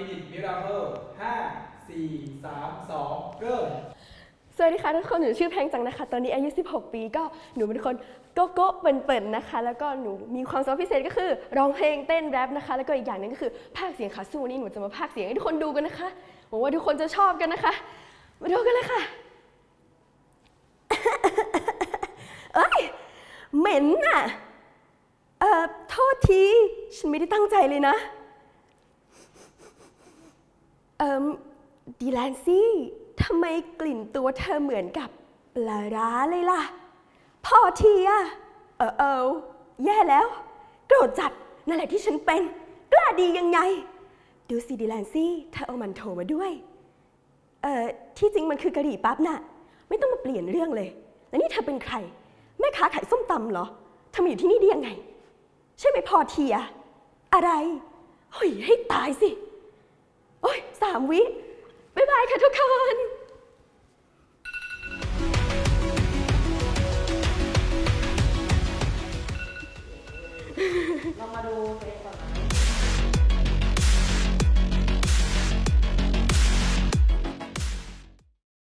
minute miracle ห้าสี่สามสองเริ่มสวัสดีค่ะทุกคนหนูชื่อแพงจังนะคะ ตอนนี้อายุ 16 ปีก็หนูเป็นคนโก๊ะโก๊ะเปิ่นๆนะคะ แล้วก็หนูมีความสามารถพิเศษก็คือร้องเพลงเต้นแรปนะคะ แล้วก็อีกอย่างหนึงก็คือพากเสียงขาสู้วันนี้หนูจะมาพากเสียงให้ทุกคนดูกันนะคะหวังว่าทุกคนจะชอบกันนะคะ มาดูกันเลยค่ะ เอ้ยเหม็นน่ะเอ่อโทษทีฉันไม่ได้ตั้งใจเลยนะ เอ่ มดีแลนซี่ทำไมกลิ่นตัวเธอเหมือนกับปลาร้าเลยล่ะพอทีอะเออเออแย่แล้ว โกรธจัดนั่นแหละที่ฉันเป็น กล้าดียังไง ดูสิดีแลนซี่เธอเอามันโถมาด้วย เอ่อ ที่จริงมันคือกะหรี่ปั๊บน่ะ ไม่ต้องมาเปลี่ยนเรื่องเลย แล้วนี่เธอเป็นใคร แม่ค้าขายส้มตำเหรอเธอมาอยู่ที่นี่ได้ยังไง ใช่ไหมพอเทียอะไรเฮ้ยให้ตายสิามวิ บ๊ายบายค่ะทุกคนเรามาดูเพลง